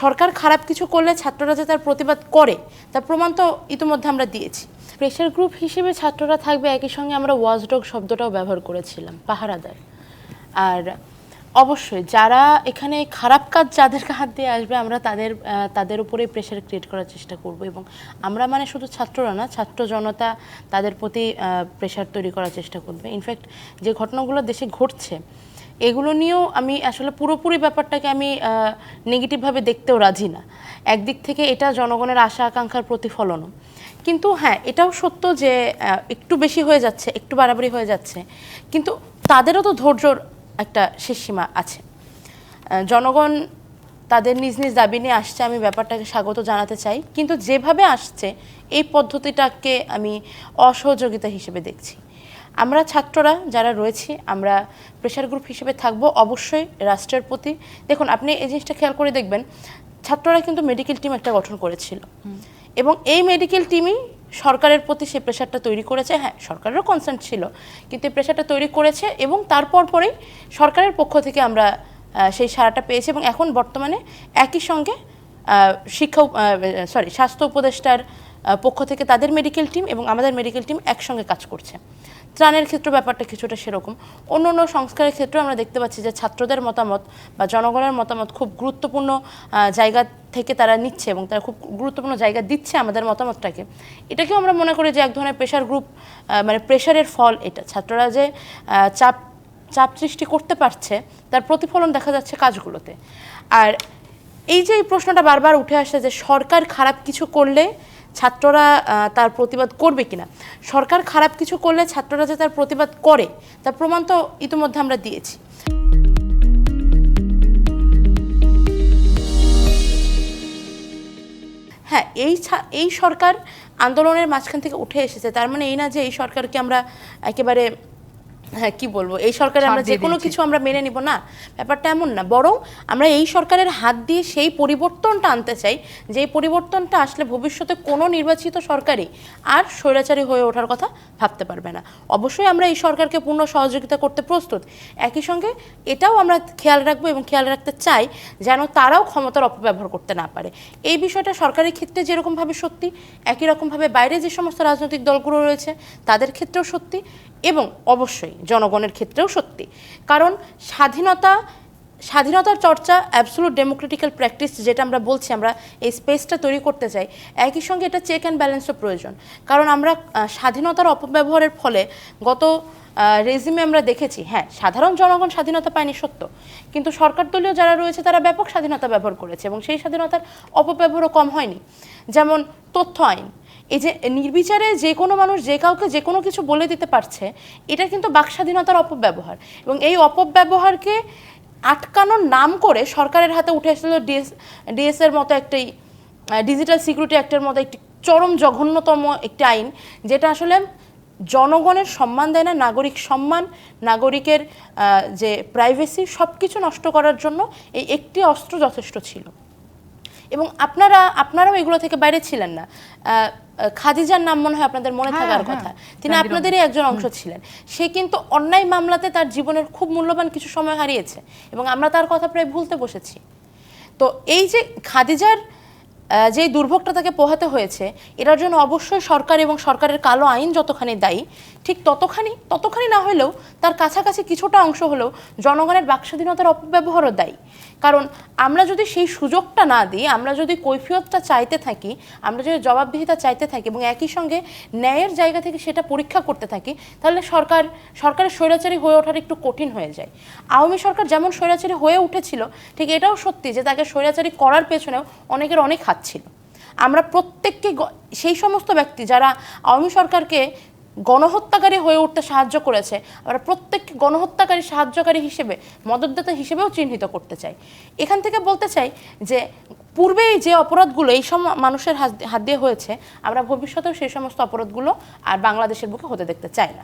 সরকার খারাপ কিছু করলে ছাত্ররা যে তার প্রতিবাদ করে, তার প্রমাণ তো ইতিমধ্যে আমরা দিয়েছি। প্রেশার গ্রুপ হিসেবে ছাত্ররা থাকবে একই সঙ্গে আমরা ওয়াচডগ শব্দটাও ব্যবহার করেছিলাম, পাহারাদার। আর অবশ্যই যারা এখানে খারাপ কাজ যাদের হাত দিয়ে আসবে, আমরা তাদের তাদের উপরে প্রেশার ক্রিয়েট করার চেষ্টা করব এবং আমরা মানে শুধু ছাত্ররা না, ছাত্র জনতা তাদের প্রতি প্রেশার তৈরি করার চেষ্টা করবে। ইনফ্যাক্ট যে ঘটনাগুলো দেশে ঘটছে এগুলো নিয়েও আমি আসলে পুরোপুরি ব্যাপারটাকে আমি নেগেটিভভাবে দেখতেও রাজি না। একদিক থেকে এটা জনগণের আশা আকাঙ্ক্ষার প্রতিফলনও। কিন্তু হ্যাঁ এটাও সত্য যে একটু বেশি হয়ে যাচ্ছে, একটু বাড়াবাড়ি হয়ে যাচ্ছে। কিন্তু তাদেরও তো ধৈর্যর একটা শেষ সীমা আছে। জনগণ তাদের নিজ নিজ দাবি নিয়ে আসছে আমি ব্যাপারটাকে স্বাগত জানাতে চাই। কিন্তু যেভাবে আসছে এই পদ্ধতিটাকে আমি অসহযোগিতা হিসেবে দেখছি। আমরা ছাত্ররা যারা রয়েছি আমরা প্রেশার গ্রুপ হিসেবে থাকব অবশ্যই রাষ্ট্রের প্রতি। দেখুন আপনি এই জিনিসটা খেয়াল করে দেখবেন ছাত্ররা কিন্তু মেডিকেল টিম একটা গঠন করেছিল। এবং এই মেডিকেল টিমই সরকারের প্রতি সেই প্রেশারটা তৈরি করেছে। হ্যাঁ সরকারেরও কনসার্ন ছিল কিন্তু এই প্রেশারটা তৈরি করেছে এবং তারপর পরেই সরকারের পক্ষ থেকে আমরা সেই সাড়াটা পেয়েছে এবং এখন বর্তমানে একই সঙ্গে শিক্ষা সরি স্বাস্থ্য উপদেষ্টার পক্ষ থেকে তাদের মেডিকেল টিম এবং আমাদের মেডিকেল টিম একসঙ্গে কাজ করছে। ত্রাণের ক্ষেত্রে ব্যাপারটা কিছুটা সেরকম। অন্য অন্য সংস্কারের ক্ষেত্রেও আমরা দেখতে পাচ্ছি যে ছাত্রদের মতামত বা জনগণের মতামত খুব গুরুত্বপূর্ণ জায়গা থেকে তারা নিচ্ছে এবং তারা খুব গুরুত্বপূর্ণ জায়গা দিচ্ছে আমাদের মতামতটাকে। এটাকেও আমরা মনে করি যে এক ধরনের প্রেশার গ্রুপ মানে প্রেশারের ফল এটা। ছাত্ররা যে চাপ চাপ সৃষ্টি করতে পারছে, তার প্রতিফলন দেখা যাচ্ছে কাজগুলোতে। আর এই যে এই প্রশ্নটা বারবার উঠে আসে যে সরকার খারাপ কিছু করলে ছাত্ররা তার প্রতিবাদ করবে কিনা? সরকার খারাপ কিছু করলে ছাত্ররা যে তার প্রতিবাদ করে, তার প্রমাণ তো ইতিমধ্যে আমরা দিয়েছি। হ্যাঁ এই এই সরকার আন্দোলনের মাঝখান থেকে উঠে এসেছে। তার মানে এই না যে এই সরকারকে আমরা একেবারে হ্যাঁ কি বলব? এই সরকারে আমরা যে কোনো কিছু আমরা মেনে নিব না ব্যাপারটা এমন না। বরং আমরা এই সরকারের হাত দিয়ে সেই পরিবর্তনটা আনতে চাই যে পরিবর্তনটা আসলে ভবিষ্যতে কোনো নির্বাচিত সরকারই আর স্বৈরাচারী হয়ে ওঠার কথা ভাবতে পারবে না। অবশ্যই আমরা এই সরকারকে পূর্ণ সহযোগিতা করতে প্রস্তুত। একই সঙ্গে এটাও আমরা খেয়াল রাখব এবং খেয়াল রাখতে চাই যেন তারাও ক্ষমতার অপব্যবহার করতে না পারে। এই বিষয়টা সরকারের ক্ষেত্রে যেরকমভাবে সত্যি একই রকমভাবে বাইরে যে সমস্ত রাজনৈতিক দলগুলো রয়েছে তাদের ক্ষেত্রেও সত্যি। এবং অবশ্যই জনগণের ক্ষেত্রেও সত্যি। কারণ স্বাধীনতা, স্বাধীনতার চর্চা অ্যাবসোলুট ডেমোক্রেটিক্যাল প্র্যাকটিস যেটা আমরা বলছি, আমরা এই স্পেসটা তৈরি করতে চাই, একই সঙ্গে এটা চেক অ্যান্ড ব্যালেন্সও প্রয়োজন। কারণ আমরা স্বাধীনতার অপব্যবহারের ফলে গত রেজিমে আমরা দেখেছি হ্যাঁ সাধারণ জনগণ স্বাধীনতা পায়নি, সত্য। কিন্তু সরকার দলীয় যারা রয়েছে, তারা ব্যাপক স্বাধীনতা ব্যবহার করেছে এবং সেই স্বাধীনতার অপব্যবহারও কম হয়নি। যেমন তথ্য আইন। এই যে নির্বিচারে যে কোনো মানুষ যে কাউকে যে কোনো কিছু বলে দিতে পারছে, এটা কিন্তু বাক স্বাধীনতার অপব্যবহার। এবং এই অপব্যবহারকে আটকানোর নাম করে সরকারের হাতে উঠে এসেছিল ডিএস ডিএসের মতো একটি ডিজিটাল সিকিউরিটি অ্যাক্টের মতো একটি চরম জঘন্যতম একটি আইন, যেটা আসলে জনগণের সম্মান দেয় না, নাগরিক সম্মান, নাগরিকের যে প্রাইভেসি সব কিছু নষ্ট করার জন্য এই একটি অস্ত্র যথেষ্ট ছিল। এবং আপনারা আপনারাও এগুলো থেকে বাইরে ছিলেন না। খাদিজার নাম মনে হয় আপনাদের মনে হ্যাঁ, থাকার হ্যাঁ, কথা। তিনি আপনাদেরই একজন অংশ ছিলেন। সে কিন্তু অন্যায় মামলাতে তার জীবনের খুব মূল্যবান কিছু সময় হারিয়েছে। এবং আমরা তার কথা প্রায় ভুলতে বসেছি। তো এই যে খাদিজার যে দুর্ভোগটা তাকে পোহাতে হয়েছে, এটার জন্য অবশ্যই সরকার এবং সরকারের কালো আইন যতখানি দায়ী, ঠিক ততখানি ততখানি না হলেও তার কাছাকাছি কিছুটা অংশ হলেও জনগণের বাকস্বাধীনতার অপব্যবহারও দায়ী। কারণ আমরা যদি সেই সুযোগটা না দিই, আমরা যদি কৈফিয়তটা চাইতে থাকি, আমরা যদি জবাবদিহিতা চাইতে থাকি এবং একই সঙ্গে ন্যায়ের জায়গা থেকে সেটা পরীক্ষা করতে থাকি, তাহলে সরকার, সরকারের স্বৈরাচারী হয়ে ওঠার একটু কঠিন হয়ে যায়। আওয়ামী সরকার যেমন স্বৈরাচারী হয়ে উঠেছিল, ঠিক এটাও সত্যি যে তাকে স্বৈরাচারী করার পেছনেও অনেকের অনেক হাত ছিল আমরা প্রত্যেককে সেই সমস্ত ব্যক্তি যারা আওয়ামী সরকারকে গণহত্যাকারী হয়ে উঠতে সাহায্য করেছে, আমরা প্রত্যেককে গণহত্যাকারী, সাহায্যকারী হিসেবে, মদতদাতা হিসেবেও চিহ্নিত করতে চাই। এখান থেকে বলতে চাই যে, পূর্বেই যে অপরাধগুলো এই সব মানুষের হাত দিয়ে হয়েছে, আমরা ভবিষ্যতেও সেই সমস্ত অপরাধগুলো আর বাংলাদেশের বুকে হতে দেখতে চাই না।